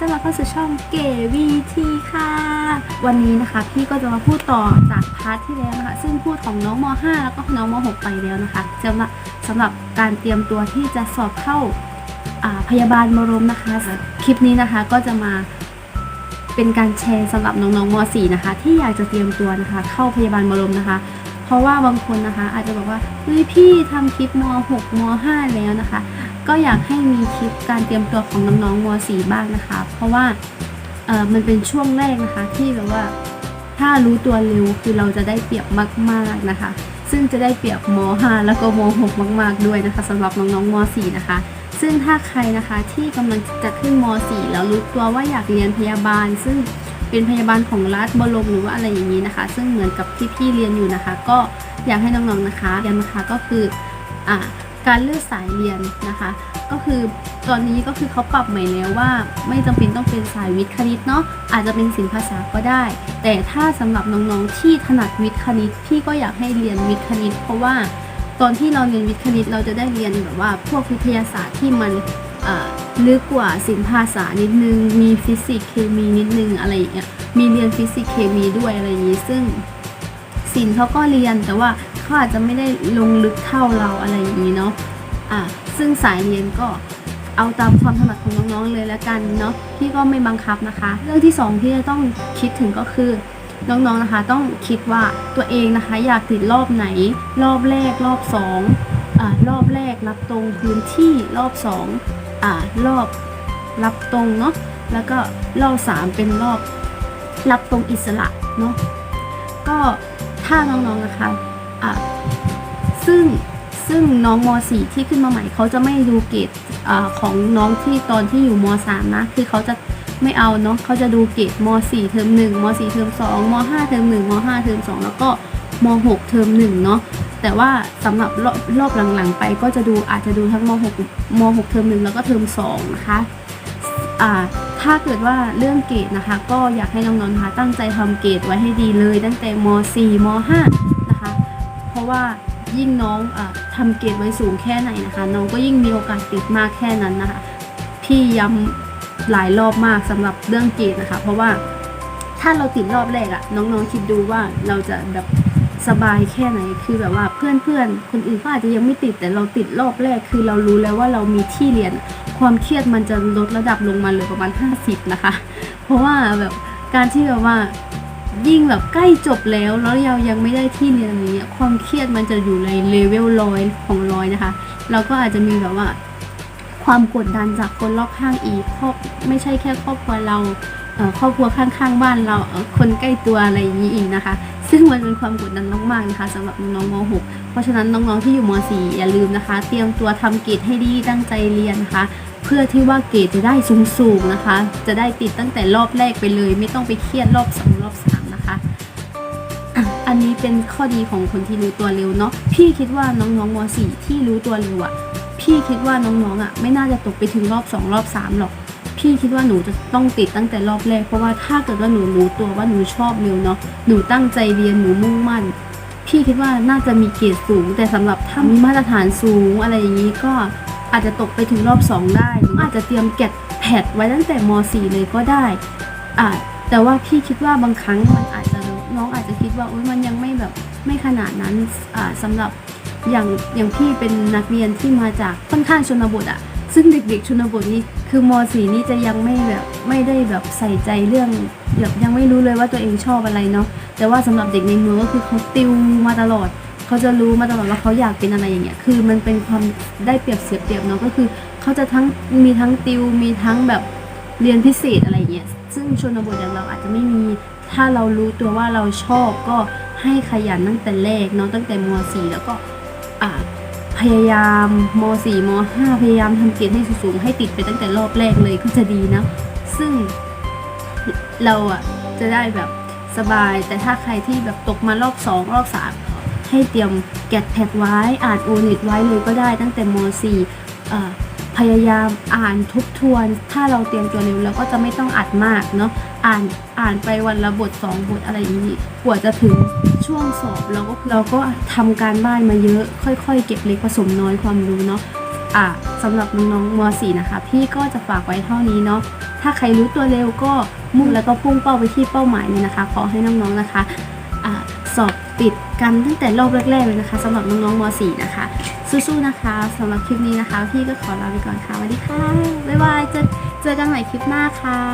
ต้อนรับเข้าสู่ช่องเก๋วีทีค่ะ วันนี้นะคะ พี่ก็จะมาพูดต่อจากพาร์ทที่แล้วนะคะ ซึ่งพูดของน้องม .5 แล้วก็น้องม .6 ไปแล้วนะคะสำหรับสำหรับการเตรียมตัวที่จะสอบเข้าอ่าพยาบาลบรมนะคะ คลิปนี้นะคะก็จะมาเป็นการแชร์สำหรับน้องๆม .4 นะคะ ที่อยากจะเตรียมตัวนะคะ เข้าพยาบาลบรมนะคะ เพราะว่าบางคนนะคะอาจจะบอกว่าเฮ้ยพี่ทำคลิปม .6 ม .5 แล้วนะคะ ก็อยากให้มีคลิปการเตรียมตัวของน้องๆม .4 บ้างนะคะ เพราะว่าเออมันเป็นช่วงแรกนะคะ ที่แบบว่าถ้ารู้ตัวเร็วคือเราจะได้เปรียบมากๆนะคะ ซึ่งจะได้เปรียบม .5 แล้วก็ม .6 มาก ๆ ด้วยนะคะสำหรับน้องๆม .4 นะคะ ซึ่งถ้าใครนะคะที่กำลังจะขึ้นม .4 แล้วรู้ตัวว่าอยากเรียนพยาบาล ซึ่งเป็นพยาบาลของรัฐบรมหรือว่าอะไรอย่างนี้นะคะ ซึ่งเหมือนกับที่พี่เรียนอยู่นะคะ ก็อยากให้น้องๆนะคะเรียนนะคะก็คืออ่า การเลือกสายเรียนนะคะ ก็คือตอนนี้ก็คือเขาปรับใหม่แล้วว่า ไม่จำเป็นต้องเป็นสายวิทย์คณิตเนาะอาจจะเป็นศิลปภาษาก็ได้ แต่ถ้าสำหรับน้องๆที่ถนัดวิทย์คณิตพี่ก็อยากให้เรียนวิทย์คณิต เพราะว่าตอนที่เราเรียนวิทย์คณิตเราจะได้เรียนแบบว่าพวกวิทยาศาสตร์ที่มันลึกกว่าศิลปภาษานิดนึง มีฟิสิกส์เคมีนิดนึงอะไรอย่างเงี้ยมีเรียนฟิสิกส์เคมีด้วยอะไรอย่างงี้ซึ่งศิลป์เขาก็เรียนแต่ว่า เขาอาจจะไม่ได้ลงลึกเท่าเราอะไรอย่างนี้เนาะอ่าซึ่งสายเรียนก็เอาตามความถนัดของน้องๆเลยแล้วกันเนาะพี่ก็ไม่บังคับนะคะ เรื่องที่สองที่จะต้องคิดถึงก็คือน้องๆนะคะ ต้องคิดว่าตัวเองนะคะ อยากติดรอบไหน รอบแรกรอบสองอ่ารอบแรกรับตรงพื้นที่รอบสองอ่ารอบรับตรงเนาะแล้วก็รอบสามเป็นรอบรับตรงอิสระเนาะก็ถ้าน้องๆนะคะ ซึ่งซึ่งน้องม .4 ที่ขึ้นมาใหม่เขาจะไม่ดูเกรดอของน้องที่ตอนที่อยู่ม .3 นะ คือเขาจะไม่เอาเนาะเขาจะดูเกรดม .4 เทอม1ม .4 เทอม2ม .5 เทอม1ม .5 เทอม2 แล้วก็ม .6 เทอม1เนาะแต่ว่าสำหรับรอบรอบหลังๆ ไปก็จะดูอาจจะดูทั้งม .6 ม .6 เทอม1แล้วก็เทอม2นะคะอ่าถ้าเกิดว่าเรื่องเกรดนะคะ ก็อยากให้น้องๆนะคะตั้งใจทำเกรดไว้ให้ดีเลย ตั้งแต่ม .4 ม .5 เพราะว่ายิ่งน้องอาทำเกรดไว้สูงแค่ไหนนะคะ น้องก็ยิ่งมีโอกาสติดมากแค่นั้นนะคะ พี่ย้ำหลายรอบมากสำหรับเรื่องเกรดนะคะ เพราะว่าถ้าเราติดรอบแรกอะน้องๆคิดดูว่าเราจะแบบสบายแค่ไหน คือแบบว่าเพื่อนๆ คนอื่นก็อาจจะยังไม่ติดแต่เราติดรอบแรก คือเรารู้แล้วว่าเรามีที่เรียน ความเครียดมันจะลดระดับลงมาเหลือประมาณ 50 นะคะ เพราะว่าแบบการที่แบบว่า ยิ่งแบบใกล้จบแล้วแล้วเรายังไม่ได้ที่เรียนอะไรเงี้ยความเครียดมันจะอยู่ในเลเวลร้อยของร้อยนะคะ เราก็อาจจะมีแบบว่า ความกดดันจากคนรอบข้างอีกครอบไม่ใช่แค่ครอบครัวเราครอบครัวข้างๆ บ้านเราคนใกล้ตัวอะไรอย่างนี้อีกนะคะ ซึ่งมันเป็นความกดดันมากๆนะคะสำหรับน้องม .6 เพราะฉะนั้นน้องๆที่อยู่ม .4 อย่าลืมนะคะ เตรียมตัวทำเกรดให้ดีตั้งใจเรียนนะคะ เพื่อที่ว่าเกรดจะได้สูงๆนะคะ จะได้ติดตั้งแต่รอบแรกไปเลย ไม่ต้องไปเครียดรอบสองรอบสาม อันนี้เป็นข้อดีของคนที่รู้ตัวเร็วเนาะพี่คิดว่าน้องๆม .4 ที่รู้ตัวเร็วอะพี่คิดว่าน้องๆอะไม่น่าจะตกไปถึงรอบสองรอบสามหรอก พี่คิดว่าหนูจะต้องติดตั้งแต่รอบแรกเพราะว่าถ้าเกิดว่าหนูรู้ตัวว่าหนูชอบเร็วเนาะหนูตั้งใจเรียนหนูมุ่งมั่น พี่คิดว่าน่าจะมีเกรดสูง แต่สำหรับถ้ามีมาตรฐานสูงอะไรอย่างนี้ก็อาจจะตกไปถึงรอบ 2 ได้หรืออาจจะเตรียมแกดแพดไว้ตั้งแต่ม .4 เลยก็ได้อ่าแต่ว่าพี่คิดว่าบางครั้งมัน น้องอาจจะคิดว่าโอ๊ยมันยังไม่แบบไม่ขนาดนั้นอ่าสำหรับอย่างอย่างพี่เป็นนักเรียนที่มาจากค่อนข้างชนบทอะซึ่งเด็กๆชนบทนี่คือม .4 นี่จะยังไม่แบบไม่ได้แบบใส่ใจเรื่องแบบยังไม่รู้เลยว่าตัวเองชอบอะไรเนาะแต่ว่าสำหรับเด็กในเมืองก็คือเขาติวมาตลอดเขาจะรู้มาตลอดว่าเขาอยากเป็นอะไรอย่างเงี้ย คือมันเป็นความได้เปรียบเสียเปรียบเนาะก็คือเขาจะทั้งมีทั้งติวมีทั้งแบบ เรียนพิเศษอะไรเงี้ยซึ่งชนบทอย่างเราอาจจะไม่มี ถ้าเรารู้ตัวว่าเราชอบก็ให้ขยันตั้งแต่แรกเนาะตั้งแต่ม .4 แล้วก็พยายามม .4 ม .5 พยายามทำเกรดให้สูงให้ติดไปตั้งแต่รอบแรกเลยก็จะดีนะ ซึ่งเราอะจะได้แบบสบาย แต่ถ้าใครที่แบบตกมารอบสองรอบสามให้เตรียมแกดแพดไว้อ่านโอนิตไว้เลยก็ได้ตั้งแต่ม .4 พยายามอ่านทบทวน ถ้าเราเตรียมตัวเร็วเราก็จะไม่ต้องอัดมากเนาะอ่านอ่านไปวันละบทสองบทอะไรอย่างนี้กว่าจะถึงช่วงสอบเราก็เราก็ทำการบ้านมาเยอะ ค่อย ๆ เก็บเล็กผสมน้อยความรู้เนาะอะสำหรับน้องๆม .4 นะคะ พี่ก็จะฝากไว้เท่านี้เนาะถ้าใครรู้ตัวเร็วก็มุ่งแล้วก็พุ่งเป้าไปที่เป้าหมายเลยนะคะขอให้น้องๆนะคะอะสอบติดกันตั้งแต่รอบแรกๆเลยนะคะสำหรับน้องๆม .4 นะคะ สู้ๆนะคะสำหรับคลิปนี้นะคะ พี่ก็ขอลาไปก่อนค่ะสวัสดีค่ะบ๊ายบายเจอเจอกันใหม่คลิปหน้าค่ะ